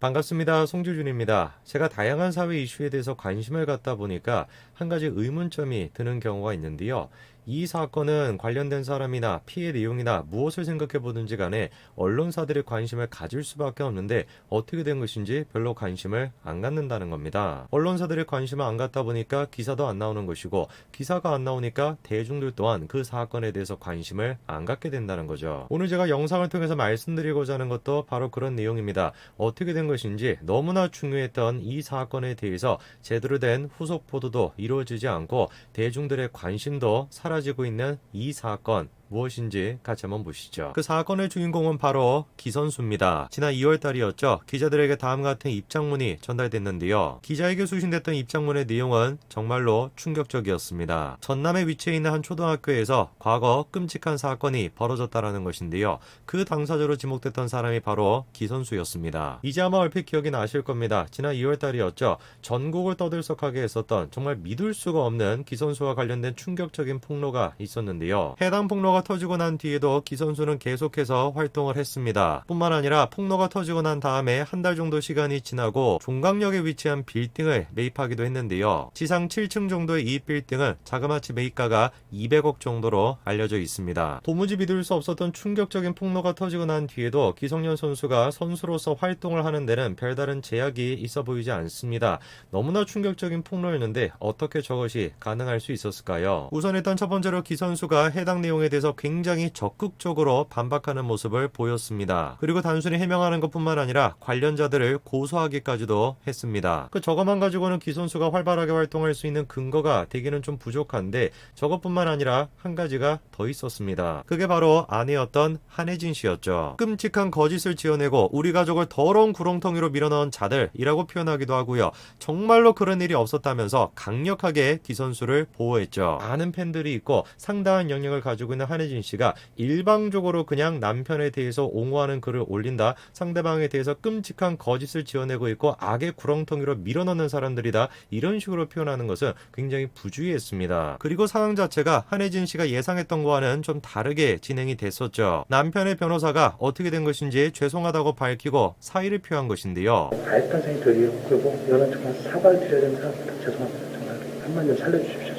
반갑습니다. 송주준입니다. 제가 다양한 사회 이슈에 대해서 관심을 갖다 보니까 한 가지 의문점이 드는 경우가 있는데요. 이 사건은 관련된 사람이나 피해 내용이나 무엇을 생각해 보든지 간에 언론사들의 관심을 가질 수밖에 없는데 어떻게 된 것인지 별로 관심을 안 갖는다는 겁니다. 언론사들의 관심을 안 갖다 보니까 기사도 안 나오는 것이고 기사가 안 나오니까 대중들 또한 그 사건에 대해서 관심을 안 갖게 된다는 거죠. 오늘 제가 영상을 통해서 말씀드리고자 하는 것도 바로 그런 내용입니다. 어떻게 된 것인지 너무나 중요했던 이 사건에 대해서 제대로 된 후속 보도도 이루어지지 않고 대중들의 관심도 사라지 고 있는 이 사건 무엇인지 같이 한번 보시죠. 그 사건의 주인공은 바로 기선수입니다. 지난 2월 달이었죠. 기자들에게 다음 같은 입장문이 전달됐는데요. 기자에게 수신됐던 입장문의 내용은 정말로 충격적이었습니다. 전남에 위치해 있는 한 초등학교에서 과거 끔찍한 사건이 벌어졌다라는 것인데요. 그 당사자로 지목됐던 사람이 바로 기선수였습니다. 이제 아마 얼핏 기억이 나실 겁니다. 지난 2월 달이었죠. 전국을 떠들썩하게 했었던 정말 믿을 수가 없는 기선수와 관련된 충격적인 폭로가 있었는데요. 해당 폭로가 터지고 난 뒤에도 기 선수는 계속해서 활동을 했습니다. 뿐만 아니라 폭로가 터지고 난 다음에 한 달 정도 시간이 지나고 종강역에 위치한 빌딩을 매입하기도 했는데요. 지상 7층 정도의 이 빌딩은 자그마치 매입가가 200억 정도로 알려져 있습니다. 도무지 믿을 수 없었던 충격적인 폭로가 터지고 난 뒤에도 기성년 선수가 선수로서 활동을 하는 데는 별다른 제약이 있어 보이지 않습니다. 너무나 충격적인 폭로였는데 어떻게 저것이 가능할 수 있었을까요? 우선 일단 첫 번째로 기 선수가 해당 내용에 대해서 굉장히 적극적으로 반박하는 모습을 보였습니다. 그리고 단순히 해명하는 것뿐만 아니라 관련자들을 고소하기까지도 했습니다. 그 저것만 가지고는 기 선수가 활발하게 활동할 수 있는 근거가 되기는 좀 부족한데 저것뿐만 아니라 한 가지가 더 있었습니다. 그게 바로 아내였던 한혜진 씨였죠. 끔찍한 거짓을 지어내고 우리 가족을 더러운 구렁텅이로 밀어넣은 자들이라고 표현하기도 하고요. 정말로 그런 일이 없었다면서 강력하게 기 선수를 보호했죠. 많은 팬들이 있고 상당한 영향을 가지고 있는 한 혜진 씨가 일방적으로 그냥 남편에 대해서 옹호하는 글을 올린다. 상대방에 대해서 끔찍한 거짓을 지어내고 있고 악의 구렁텅이로 밀어넣는 사람들이다. 이런 식으로 표현하는 것은 굉장히 부주의했습니다. 그리고 상황 자체가 한혜진 씨가 예상했던 거와는 좀 다르게 진행이 됐었죠. 남편의 변호사가 어떻게 된 것인지 죄송하다고 밝히고 사의를 표한 것인데요. 가했던 생이 들이고 그리고 이거는 정말 사과를 드려야 되는 사람입니다. 죄송합니다. 정말 한번 좀 살려주십시오.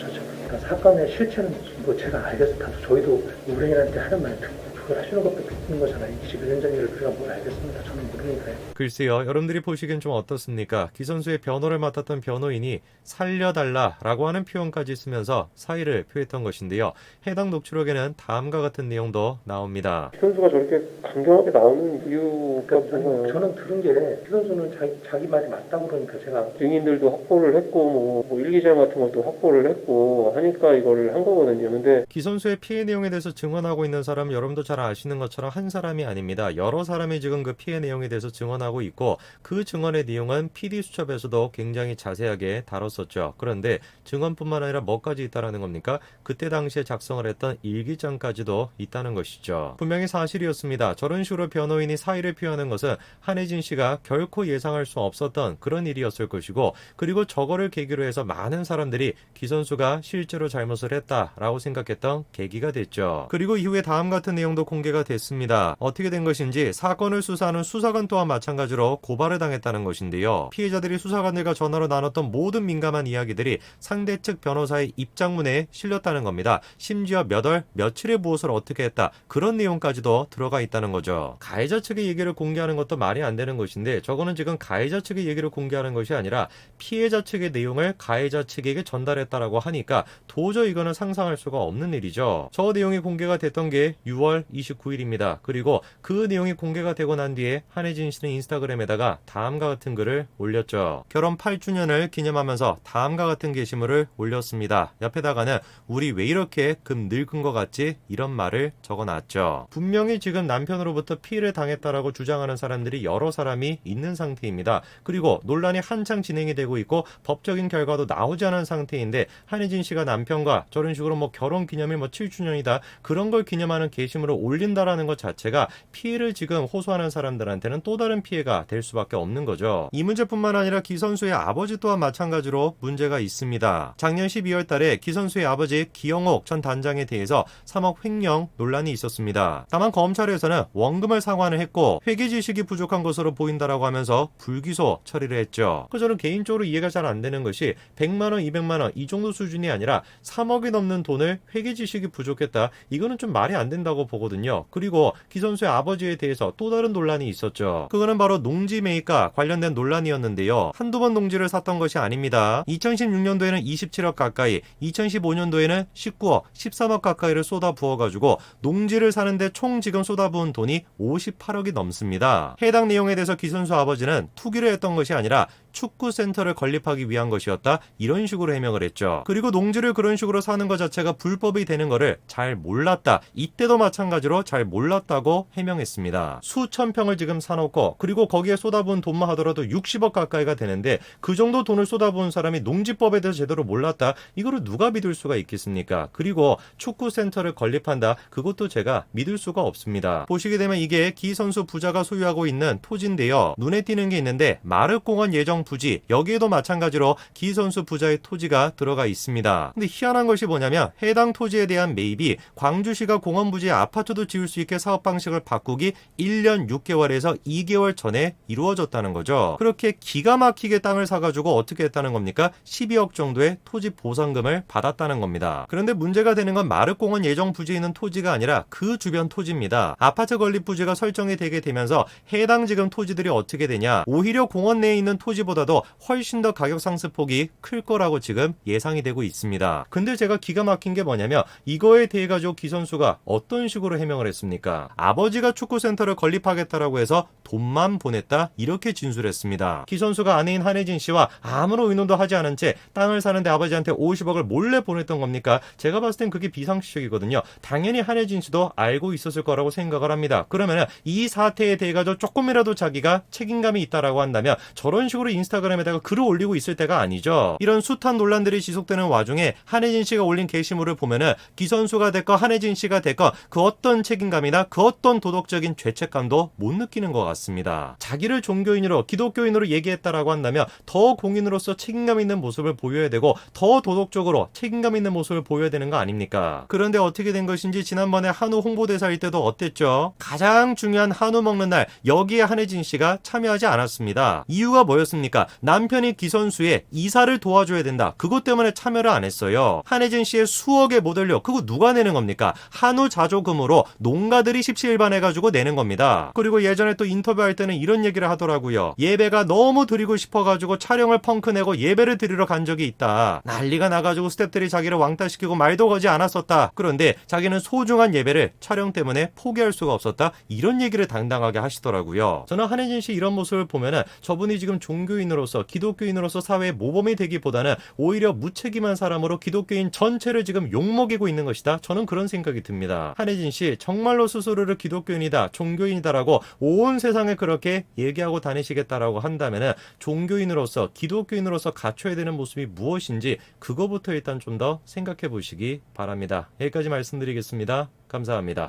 사건의 실체는 뭐 제가 알겠습니다. 저희도 우리한테 하는 말 듣고 그걸 하시는 것도 듣는 거잖아요. 21년 전 일을 우리가 뭘 알겠습니다. 저는 모르니까요. 글쎄요, 여러분들이 보시기엔 좀 어떻습니까? 기 선수의 변호를 맡았던 변호인이 살려달라라고 하는 표현까지 쓰면서 사의를 표했던 것인데요. 해당 녹취록에는 다음과 같은 내용도 나옵니다. 선수가 저렇게 강경하게 나오는 이유가 그러니까 뭐가요? 저는 들은 게 피선수는 자기, 자기 말이 맞다고 그러니까 제가 증인들도 확보를 했고 뭐, 뭐 일기장 같은 것도 확보를 했고 하니까 이거를 한 거거든요. 근데 기 선수의 피해 내용에 대해서 증언하고 있는 사람은 여러분도 잘 아시는 것처럼 한 사람이 아닙니다. 여러 사람이 지금 그 피해 내용에 대해서 증언하고 있고 그 증언의 내용은 PD 수첩에서도 굉장히 자세하게 다뤘었죠. 그런데 증언뿐만 아니라 뭐까지 있다라는 겁니까? 그때 당시에 작성을 했던 일기장까지도 있다는 것이죠. 분명히 사실이었습니다. 저런 식으로 변호인이 사의를 표하는 것은 한혜진 씨가 결코 예상할 수 없었던 그런 일이었을 것이고 그리고 저거를 계기로 해서 많은 사람들이 기 선수가 실제로 잘못을 했다라고 생각했던 계기가 됐죠. 그리고 이후에 다음 같은 내용도 공개가 됐습니다. 어떻게 된 것인지 사건을 수사하는 수사관 또한 마찬가지로 고발을 당했다는 것인데요. 피해자들이 수사관들과 전화로 나눴던 모든 민감한 이야기들이 상대 측 변호사의 입장문에 실렸다는 겁니다. 심지어 몇 월, 며칠에 무엇을 어떻게 했다. 그런 내용까지도 들어가 있다는 거죠. 가해자 측의 얘기를 공개하는 것도 말이 안 되는 것인데 저거는 지금 가해자 측의 얘기를 공개하는 것이 아니라 피해자 측의 내용을 가해자 측에게 전달했다라고 하니까 도저히 이거는 상상할 수가 없는 일이죠. 저 내용이 공개가 됐던 게 6월 29일입니다. 그리고 그 내용이 공개가 되고 난 뒤에 한혜진 씨는 인스타그램에다가 다음과 같은 글을 올렸죠. 결혼 8주년을 기념하면서 다음과 같은 게시물을 올렸습니다. 옆에다가는 우리 왜 이렇게 금 늙은 것 같지? 이런 말을 적어놨죠. 분명히 지금 남편 으로부터 피해를 당했다라고 주장하는 사람들이 여러 사람이 있는 상태입니다. 그리고 논란이 한창 진행이 되고 있고 법적인 결과도 나오지 않은 상태인데 한혜진 씨가 남편과 저런 식으로 뭐 결혼 기념일 뭐 7주년이다 그런 걸 기념하는 게시물을 올린다라는 것 자체가 피해를 지금 호소하는 사람들한테는 또 다른 피해가 될 수밖에 없는 거죠. 이 문제뿐만 아니라 기 선수의 아버지 또한 마찬가지로 문제가 있습니다. 작년 12월 달에 기 선수의 아버지 기영옥 전 단장에 대해서 3억 횡령 논란이 있었습니다. 다만 검찰에서는 원금을 상환을 했고 회계 지식이 부족한 것으로 보인다라고 하면서 불기소 처리를 했죠. 그 저는 개인적으로 이해가 잘 안 되는 것이 100만 원, 200만 원 이 정도 수준이 아니라 3억이 넘는 돈을 회계 지식이 부족했다. 이거는 좀 말이 안 된다고 보거든요. 그리고 기 선수의 아버지에 대해서 또 다른 논란이 있었죠. 그거는 바로 농지 매입과 관련된 논란이었는데요. 한두 번 농지를 샀던 것이 아닙니다. 2016년도에는 27억 가까이, 2015년도에는 19억, 13억 가까이를 쏟아 부어가지고 농지를 사는데 총 지금 쏟아부은 돈이 58억이 넘습니다. 해당 내용에 대해서 기 선수 아버지는 투기를 했던 것이 아니라 축구 센터를 건립하기 위한 것이었다. 이런 식으로 해명을 했죠. 그리고 농지를 그런 식으로 사는 것 자체가 불법이 되는 거를 잘 몰랐다. 이때도 마찬가지로 잘 몰랐다고 해명했습니다. 수천 평을 지금 사놓고 그리고 거기에 쏟아부은 돈만 하더라도 60억 가까이가 되는데 그 정도 돈을 쏟아부은 사람이 농지법에 대해서 제대로 몰랐다. 이거를 누가 믿을 수가 있겠습니까? 그리고 축구 센터를 건립한다. 그것도 제가 믿을 수가 없습니다. 보시 게 되면 이게 기 선수 부자가 소유하고 있는 토지인데요. 눈에 띄는 게 있는데 마르공원 예정 부지 여기에도 마찬가지로 기 선수 부자의 토지가 들어가 있습니다. 근데 희한한 것이 뭐냐면 해당 토지에 대한 매입이 광주시가 공원 부지에 아파트도 지을 수 있게 사업 방식을 바꾸기 1년 6개월에서 2개월 전에 이루어졌다는 거죠. 그렇게 기가 막히게 땅을 사가지고 어떻게 했다는 겁니까? 12억 정도의 토지 보상금을 받았다는 겁니다. 그런데 문제가 되는 건 마르공원 예정 부지에 있는 토지가 아니라 그 주변 토지입니다. 아파트 건립 부지가 설정이 되게 되면서 해당 지금 토지들이 어떻게 되냐? 오히려 공원 내에 있는 토지보다도 훨씬 더 가격 상승폭이 클 거라고 지금 예상이 되고 있습니다. 근데 제가 기가 막힌 게 뭐냐면 이거에 대해 가지고 기 선수가 어떤 식으로 해명을 했습니까? 아버지가 축구센터를 건립하겠다라고 해서 돈만 보냈다 이렇게 진술했습니다. 기 선수가 아내인 한혜진 씨와 아무런 의논도 하지 않은 채 땅을 사는데 아버지한테 50억을 몰래 보냈던 겁니까? 제가 봤을 땐 그게 비상식적이거든요. 당연히 한혜진 씨도 알고 있었을 거라고 생각을 합니다. 그러면은 이 사태에 대해 가지고 조금이라도 자기가 책임감이 있다라고 한다면 저런 식으로 인스타그램에다가 글을 올리고 있을 때가 아니죠. 이런 숱한 논란들이 지속되는 와중에 한혜진 씨가 올린 게시물을 보면은 기 선수가 됐건 한혜진 씨가 됐건 그 어떤 책임감이나 그 어떤 도덕적인 죄책감도 못 느끼는 것 같습니다. 자기를 종교인으로 기독교인으로 얘기했다라고 한다면 더 공인으로서 책임감 있는 모습을 보여야 되고 더 도덕적으로 책임감 있는 모습을 보여야 되는 거 아닙니까? 그런데 어떻게 된 것인지 지난번에 한우 홍보대사일 때도 어땠죠? 가장 중요한 한우 먹는 날 여기에 한혜진 씨가 참여하지 않았습니다. 이유가 뭐였습니까? 남편이 기선수에 이사를 도와줘야 된다. 그것 때문에 참여를 안 했어요. 한혜진 씨의 수억의 모델료 그거 누가 내는 겁니까? 한우 자조금으로 농가들이 십시일반해가지고 내는 겁니다. 그리고 예전에 또 인터뷰할 때는 이런 얘기를 하더라고요. 예배가 너무 드리고 싶어가지고 촬영을 펑크 내고 예배를 드리러 간 적이 있다. 난리가 나가지고 스탭들이 자기를 왕따시키고 말도 거지 않았었다. 그런데 자기는 소중한 예배를 촬영 때문에 포기할 수가 없었다. 이런 얘기를 당당하게 하시더라고요. 저는 한혜진 씨 이런 모습을 보면은 저분이 지금 종교인으로서 기독교인으로서 사회의 모범이 되기보다는 오히려 무책임한 사람으로 기독교인 전체를 지금 욕먹이고 있는 것이다. 저는 그런 생각이 듭니다. 한혜진 씨 정말로 스스로를 기독교인이다, 종교인이다라고 온 세상에 그렇게 얘기하고 다니시겠다라고 한다면은 종교인으로서 기독교인으로서 갖춰야 되는 모습이 무엇인지 그거부터 일단 좀 더 생각해 보시기 바랍니다. 여기까지 말씀드리겠습니다. 감사합니다.